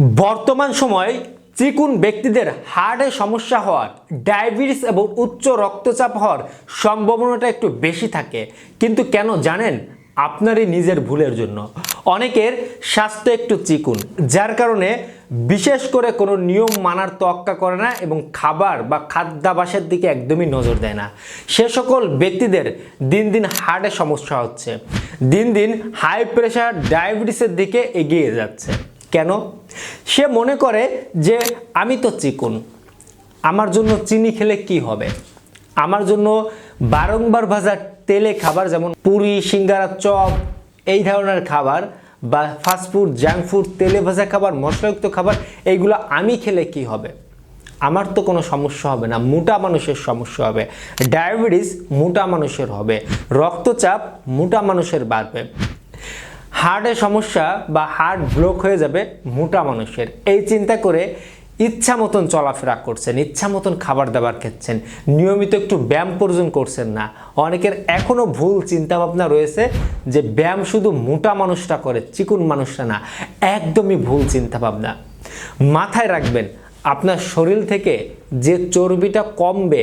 বর্তমান সময় চিকুন ব্যক্তিদের হার্টে সমস্যা হওয়ার, ডায়াবেটিস এবং উচ্চ রক্তচাপ হওয়ার সম্ভাবনাটা একটু বেশি থাকে। কিন্তু কেন জানেন? আপনারই নিজের ভুলের জন্য। অনেকের স্বাস্থ্য একটু চিকুন, যার কারণে বিশেষ করে কোনো নিয়ম মানার তোয়াক্কা করে না এবং খাবার বা খাদ্যাভাসের দিকে একদমই নজর দেয় না। সে সকল ব্যক্তিদের দিন দিন হার্টে সমস্যা হচ্ছে। দিন দিন হাই প্রেশার, ডায়াবেটিসের দিকে এগিয়ে যাচ্ছে। কেন? সে মনে করে যে আমি তো চিকুন। আমার জন্য চিনি খেলে কি হবে? আমার জন্য বারংবার ভাজা তেলে খাবার যেমন পুরি, সিঙ্গারা, চপ, এই ধরনের খাবার বা ফাস্টফুড জাঙ্ক ফুড তেলে ভাজা খাবার, মশলাযুক্ত খাবার, এইগুলো আমি খেলে কি হবে? আমার তো কোনো সমস্যা হবে না, মোটা মানুষের সমস্যা হবে। ডায়াবেটিস মোটা মানুষের হবে, রক্তচাপ মোটা মানুষের বাড়বে। হার্টের সমস্যা বা হার্ট ব্লক হয়ে যাবে মোটা মানুষের। এই চিন্তা করে ইচ্ছা মতন চলাফেরা করছেন, ইচ্ছা মতন খাবার দাবার খাচ্ছেন, নিয়মিত একটু ব্যায়াম পর্যন্ত করছেন না। অনেকের এখনও ভুল চিন্তাভাবনা রয়েছে যে ব্যায়াম শুধু মোটা মানুষটা করে, চিকুন মানুষরা না, একদমই ভুল চিন্তাভাবনা। মাথায় রাখবেন, আপনার শরীর থেকে যে চর্বিটা কমবে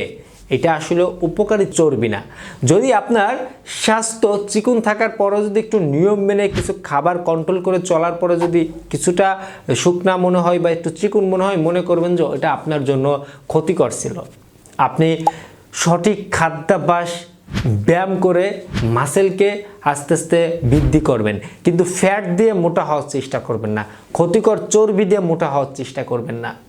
এটা আসলে উপকারী চর্বি না। যদি আপনার স্বাস্থ্য চিকুন থাকার পরও যদি একটু নিয়ম মেনে কিছু খাবার কন্ট্রোল করে চলার পরে যদি কিছুটা শুকনা মনে হয় বা একটু চিকুন মনে হয়, মনে করবেন যে এটা আপনার জন্য ক্ষতিকর ছিল। আপনি সঠিক খাদ্যাভ্যাস, ব্যায়াম করে মাসেলকে আস্তে আস্তে বৃদ্ধি করবেন। কিন্তু ফ্যাট দিয়ে মোটা হওয়ার চেষ্টা করবেন না। ক্ষতিকর চর্বি দিয়ে মোটা হওয়ার চেষ্টা করবেন না।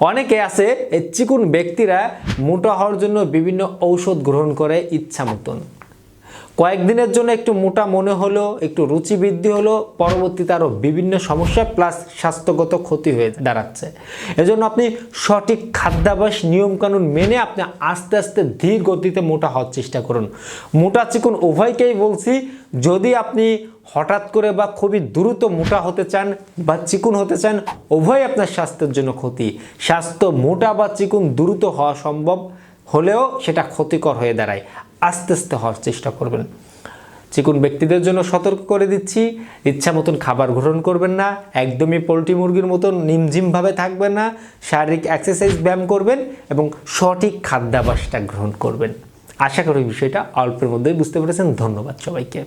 অনেকে আছে এই চিকুন ব্যক্তিরা মোটা হওয়ার জন্য বিভিন্ন ঔষধ গ্রহণ করে ইচ্ছা মতন কয়েকদিনের জন্য একটু মোটা মনে হলো, একটু রুচি বৃদ্ধি হলো, পরবর্তীতে আরও বিভিন্ন সমস্যা, প্লাস স্বাস্থ্যগত ক্ষতি হয়ে দাঁড়াচ্ছে। এজন্য আপনি সঠিক খাদ্যাভ্যাস, নিয়মকানুন মেনে আপনি আস্তে আস্তে ধীর গতিতে মোটা হওয়ার চেষ্টা করুন। মোটা চিকুন উভয়কেই বলছি, যদি আপনি হঠাৎ করে বা খুবই দ্রুত মোটা হতে চান বা চিকুন হতে চান উভয় আপনার স্বাস্থ্যের জন্য ক্ষতি। স্বাস্থ্য মোটা বা চিকুন দ্রুত হওয়া সম্ভব। হলেও সেটা ক্ষতিকর হয়ে দাঁড়ায়। আস্তে আস্তে হওয়ার চেষ্টা করবেন। চিকুন ব্যক্তিদের জন্য সতর্ক করে দিচ্ছি। ইচ্ছা মতন খাবার গ্রহণ করবেন না। একদমই পোলট্রি মুরগির মতন নিমঝিমভাবে থাকবেন না। শারীরিক এক্সারসাইজ ব্যায়াম করবেন এবং সঠিক খাদ্যাভাসটা গ্রহণ করবেন। আশা করি বিষয়টা অল্পের মধ্যেই বুঝতে পেরেছেন। ধন্যবাদ সবাইকে।